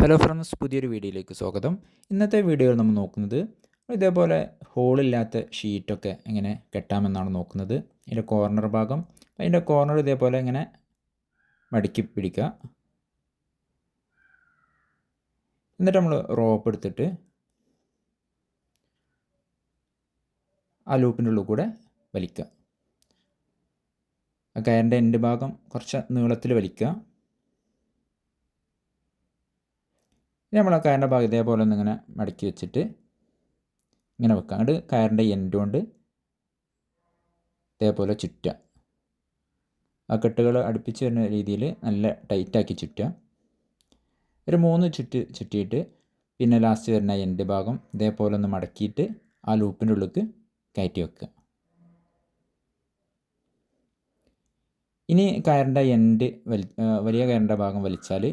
Hello friends പുതിയൊരു വീഡിയോയിലേക്ക് സ്വാഗതം. ഇന്നത്തെ വീഡിയോയിൽ നമ്മൾ നോക്കുന്നത് ഇതേപോലെ ഹോളില്ലാത്ത ഷീറ്റൊക്കെ എങ്ങനെ കെട്ടാമെന്നാണ് നോക്കുന്നത്. അതിന്റെ കോർണർ ഭാഗം അതിന്റെ കോർണർ ഇതേപോലെ ഇങ്ങനെ മടക്കി പിടിക്കുക. എന്നിട്ട് നമ്മൾ റോപ്പ് എടുത്തിട്ട് ആ ലൂപ്പിന്റെ ഉള്ളിൽ കൂടെ വലിക്കുക. കയറിന്റെ എൻഡ് ഭാഗം കുറച്ച് നീളത്തിൽ വലിക്കുക. ഇനി നമ്മൾ ആ കയറിന്റെ ഭാഗം ഇതേപോലെ ഒന്ന് ഇങ്ങനെ മടക്കി വെച്ചിട്ട് ഇങ്ങനെ വെക്കുക അങ്ങോട്ട് കയറിന്റെ എൻഡ് കൊണ്ട് ഇതേപോലെ ചുറ്റുക. ആ കെട്ടുകൾ അടുപ്പിച്ച് വരുന്ന രീതിയിൽ നല്ല ടൈറ്റാക്കി ചുറ്റുക. ഒരു മൂന്ന് ചുറ്റ് ചുറ്റിയിട്ട് പിന്നെ ലാസ്റ്റ് വരുന്ന എൻഡ് ഭാഗം ഇതേപോലെ ഒന്ന് മടക്കിയിട്ട് ആ ലൂപ്പിന്റെ ഉള്ളിലേക്ക് കയറ്റി വെക്കുക. ഇനി കയറിന്റെ എൻഡ് വലി വലിയ കയറിന്റെ ഭാഗം വലിച്ചാൽ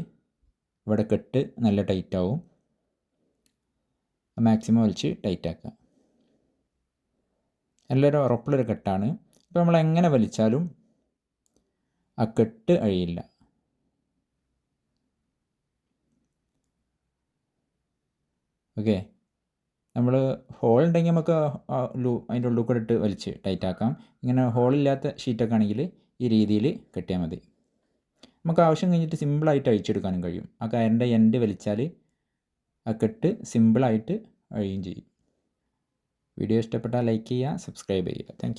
ഇവിടെ കെട്ട് നല്ല ടൈറ്റ് ആവും മാക്സിമം വലിച്ച് ടൈറ്റ് ആക്കുക നല്ലൊരു ഉറപ്പുള്ളൊരു കെട്ടാണ്. ഇപ്പോൾ നമ്മൾ എങ്ങനെ വലിച്ചാലും ആ കെട്ട് അഴിയില്ല. ഓക്കെ. നമ്മൾ ഹോൾ ഉണ്ടെങ്കിൽ നമുക്ക് അതിന്റെ ഉള്ളിൽ കൂടെ ഇട്ട് വലിച്ച് ടൈറ്റ് ആക്കാം ഇങ്ങനെ ഹോളില്ലാത്ത ഷീറ്റൊക്കെ ആണെങ്കിൽ ഈ രീതിയിൽ കെട്ടിയാൽ മതി. നമുക്ക് ആവശ്യം കഴിഞ്ഞിട്ട് സിമ്പിളായിട്ട് അഴിച്ചെടുക്കാനും കഴിയും. ആ കയറിന്റെ എൻഡ് വലിച്ചാൽ ആ കെട്ട് സിമ്പിളായിട്ട് അഴിയും ചെയ്യും. വീഡിയോ ഇഷ്ടപ്പെട്ടാൽ ലൈക്ക് ചെയ്യുക സബ്സ്ക്രൈബ് ചെയ്യുക. താങ്ക്